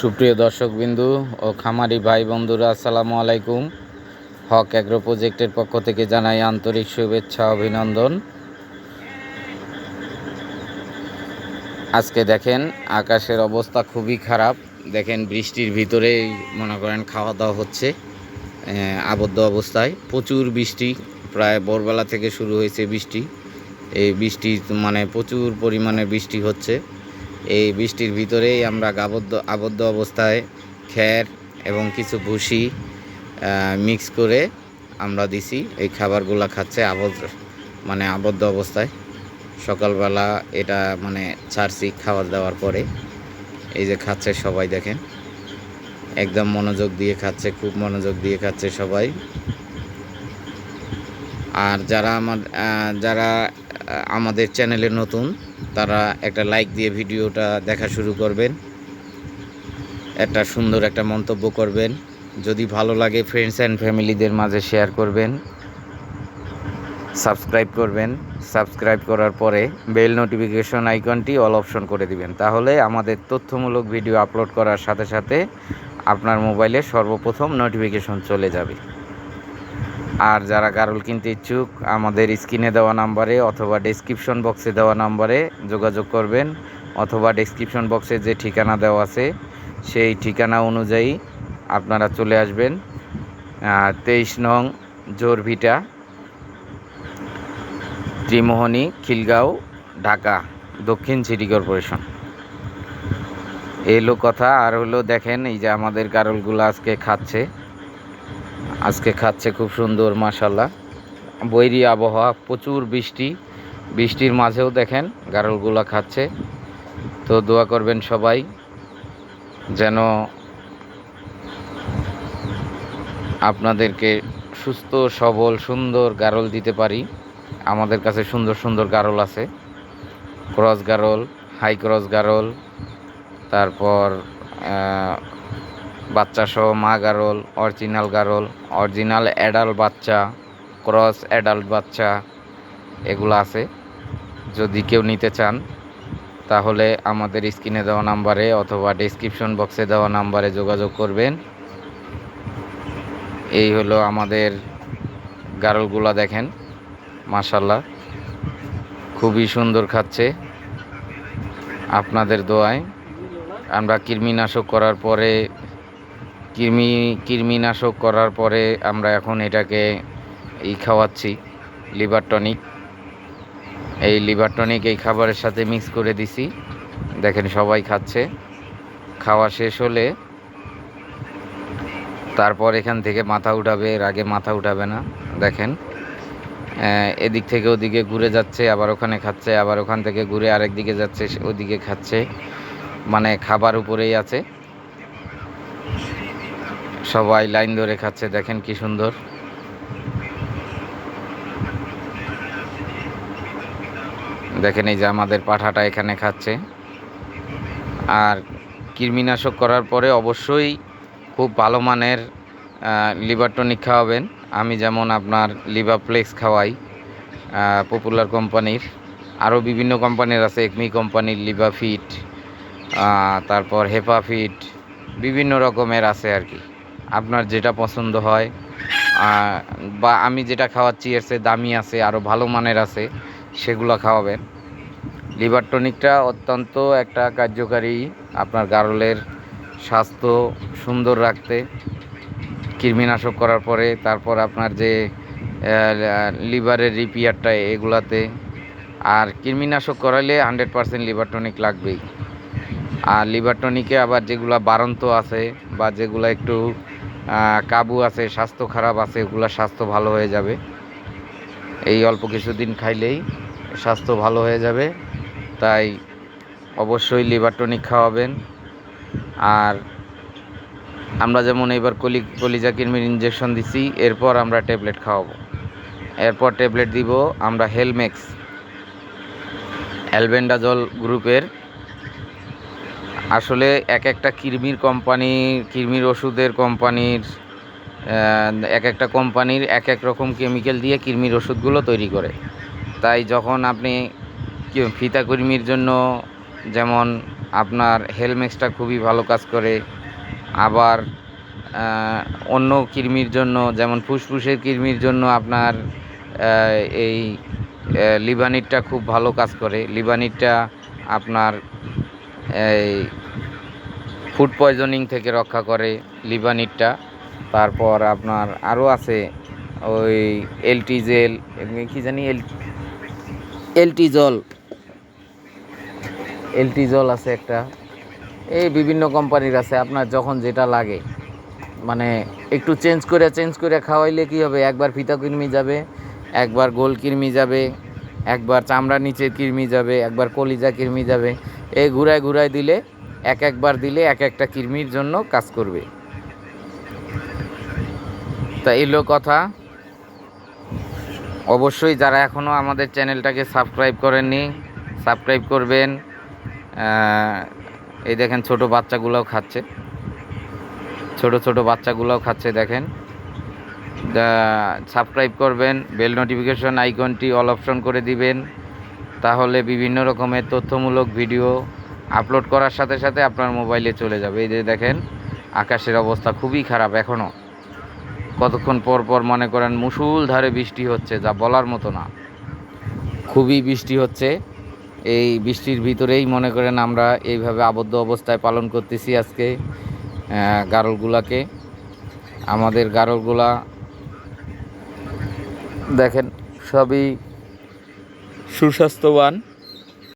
সুপ্রিয় দর্শকবিন্দু ও খামারি ভাই বন্ধুরা, আসসালামু আলাইকুম। হক অ্যাগ্রো প্রজেক্টের পক্ষ থেকে জানাই আন্তরিক শুভেচ্ছা, অভিনন্দন। আজকে দেখেন আকাশের অবস্থা খুবই খারাপ। দেখেন বৃষ্টির ভিতরেই মনে করেন খাওয়া দাওয়া হচ্ছে আবদ্ধ অবস্থায়। প্রচুর বৃষ্টি, প্রায় ভোরবেলা থেকে শুরু হয়েছে বৃষ্টি। এই বৃষ্টি মানে প্রচুর পরিমাণে বৃষ্টি হচ্ছে। এই বৃষ্টির ভিতরেই আমরা আবদ্ধ আবদ্ধ অবস্থায় খ্যার এবং কিছু ভুসি মিক্স করে আমরা দিছি। এই খাবারগুলো খাচ্ছে আবদ্ধ মানে আবদ্ধ অবস্থায়। সকালবেলা এটা মানে ছাড়ছি খাবার দাওয়ার পরে। এই যে খাচ্ছে সবাই, দেখেন। একদম মনোযোগ দিয়ে খাচ্ছে, খুব মনোযোগ দিয়ে খাচ্ছে সবাই। আর যারা আমার যারা আমাদের চ্যানেলে নতুন তারা একটা লাইক দিয়ে ভিডিওটা দেখা শুরু করবেন। একটা সুন্দর একটা মন্তব্য করবেন। যদি ভালো লাগে ফ্রেন্ডস অ্যান্ড ফ্যামিলিদের মাঝে শেয়ার করবেন। সাবস্ক্রাইব করবেন। সাবস্ক্রাইব করার পরে বেল নোটিফিকেশন আইকনটি অল অপশন করে দিবেন। তাহলে আমাদের তথ্যমূলক ভিডিও আপলোড করার সাথে সাথে আপনার মোবাইলে সর্বপ্রথম নোটিফিকেশন চলে যাবে। আর যারা গারল কিনতে ইচ্ছুক, আমাদের স্ক্রিনে দেওয়া নাম্বারে অথবা ডেসক্রিপশন বক্সে দেওয়া নাম্বারে যোগাযোগ করবেন, অথবা ডেসক্রিপশন বক্সে যে ঠিকানা দেওয়া আছে, সেই ঠিকানা অনুযায়ী আপনারা চলে আসবেন। তেইশ নং জোরভিটা ত্রিমোহনী, খিলগাঁও, ঢাকা, দক্ষিণ সিটি কর্পোরেশন। এলো কথা, আর হলো দেখেন এই যে আমাদের গারলগুলো আজকে খাচ্ছে। আজকে খাচ্ছে খুব সুন্দর মাশাল্লাহ বৈরি আবহাওয়া, প্রচুর বৃষ্টি। বৃষ্টির মাঝেও দেখেন গারলগুলো খাচ্ছে। তো দোয়া করবেন সবাই যেন আপনাদেরকে সুস্থ, সবল, সুন্দর গারল দিতে পারি। আমাদের কাছে সুন্দর সুন্দর গারল আছে। ক্রস গারল, হাই ক্রস গারল, তারপর বাচ্চা সহ মা গারল, অরিজিনাল গারল, অরিজিনাল অ্যাডাল্ট বাচ্চা ক্রস অ্যাডাল্ট বাচ্চা, এগুলো আছে। যদি কেউ নিতে চান, তাহলে আমাদের স্ক্রিনে দেওয়া নাম্বারে অথবা ডেসক্রিপশন বক্সে দেওয়া নাম্বারে যোগাযোগ করবেন। এই হলো আমাদের গারলগুলা দেখেন মাশাল্লাহ খুবই সুন্দর খাচ্ছে। আপনাদের দোয়ায় আমরা কৃমিনাশক করার পরে কৃমি, কৃমিনাশক করার পরে আমরা এখন এটাকে এই খাওয়াচ্ছি, লিভার টনিক। এই লিভার টনিক এই খাবারের সাথে মিক্স করে দিছি। দেখেন সবাই খাচ্ছে। খাওয়া শেষ হলে তারপর এখান থেকে মাথা উঠাবে, এর আগে মাথা উঠাবে না। দেখেন এদিক থেকে ওদিকে ঘুরে যাচ্ছে, আবার ওখানে খাচ্ছে, আবার ওখান থেকে ঘুরে আরেক দিকে যাচ্ছে ওদিকে খাচ্ছে। মানে খাবার উপরেই আছে। সবাই লাইন ধরে খাচ্ছে, দেখেন কি সুন্দর। দেখেন এই যে আমাদের পাঠাটা এখানে খাচ্ছে। আর কৃমিনাশক করার পরে অবশ্যই খুব ভালো মানের লিভার টনিক খাওয়াবেন। আমি যেমন আপনার লিভার প্লেক্স খাওয়াই পপুলার কোম্পানির। আরও বিভিন্ন কোম্পানির আছে, একমি কোম্পানির লিভার ফিট তারপর হেপা ফিট বিভিন্ন রকমের আছে আর কি। আপনার যেটা পছন্দ হয় বা আমি যেটা খাওয়াচ্ছি এর চেয়ে দামি আছে আরও ভালো মানের আছে, সেগুলো খাওয়াবেন। লিভার টনিকটা অত্যন্ত একটা কার্যকারী আপনার গারলের স্বাস্থ্য সুন্দর রাখতে, কৃমিনাশক করার পরে তারপর আপনার যে লিভারের রিপেয়ারটা এগুলাতে, আর কৃমিনাশক করালে হান্ড্রেড পারসেন্ট লিভার টনিক লাগবেই। আর লিভার টনিকে আবার যেগুলো বারন্ত আছে বা যেগুলো একটু কাবু আছে, স্বাস্থ্য খারাপ আছে ওগুলো স্বাস্থ্য ভালো হয়ে যাবে। এই অল্প কিছুদিন খাইলেই স্বাস্থ্য ভালো হয়ে যাবে। তাই অবশ্যই লিভার টনিক খাওয়াবেন। আর আমরা যেমন এবার কলি কলিজা কিরমির ইঞ্জেকশন দিছি, এরপর আমরা ট্যাবলেট খাওয়াবো। এরপর ট্যাবলেট দিব আমরা হেলমেক্স অ্যালবেন্ডাজল গ্রুপের আসলে এক একটা কৃমির কোম্পানি, কৃমির ওষুধের কোম্পানির এক একটা কোম্পানির এক এক রকম কেমিক্যাল দিয়ে কৃমির ওষুধগুলো তৈরি করে। তাই যখন আপনি ফিতা কৃমির জন্য যেমন আপনার হেলমেক্সটা খুবই ভালো কাজ করে, আবার অন্য কৃমির জন্য যেমন ফুসফুসের কৃমির জন্য আপনার এই লিভানিটটা খুব ভালো কাজ করে। লিভানিটটা আপনার ফুড পয়জনিং থেকে রক্ষা করে লিভানিটটা তারপর আপনার আরও আছে ওই এলটিজেল কি জানি এল এলটিজল এলটিজল আছে একটা। এই বিভিন্ন কোম্পানির আছে, আপনার যখন যেটা লাগে। মানে একটু চেঞ্জ করে চেঞ্জ করে খাওয়াইলে কি হবে? একবার ফিতা কৃমি যাবে, একবার গোল কৃমি যাবে, একবার চামড়ার নিচের কৃমি যাবে, একবার কলিজা কৃমি যাবে। এই ঘুরায় ঘুরায় দিলে, এক একবার দিলে এক একটা কৃমির জন্য কাজ করবে। তা এলো কথা। অবশ্যই যারা এখনও আমাদের চ্যানেলটাকে সাবস্ক্রাইব করেননি, সাবস্ক্রাইব করবেন। এই দেখেন ছোট বাচ্চাগুলোও খাচ্ছে। ছোট ছোট বাচ্চাগুলোও খাচ্ছে, দেখেন। সাবস্ক্রাইব করবেন, বেল নোটিফিকেশন আইকনটি অল অপশন করে দিবেন। তাহলে বিভিন্ন রকমের তথ্যমূলক ভিডিও আপলোড করার সাথে সাথে আপনার মোবাইলে চলে যাবে। এই যে দেখেন, আকাশের অবস্থা খুবই খারাপ এখনও কতক্ষণ পর পর মনে করেন মুসুল ধারে বৃষ্টি হচ্ছে, যা বলার মতো না। খুবই বৃষ্টি হচ্ছে। এই বৃষ্টির ভিতরেই মনে করেন আমরা এইভাবে আবদ্ধ অবস্থায় পালন করতেছি আজকে গারলগুলাকে। আমাদের গারলগুলা, দেখেন, সবই সুস্বাস্থ্যবান।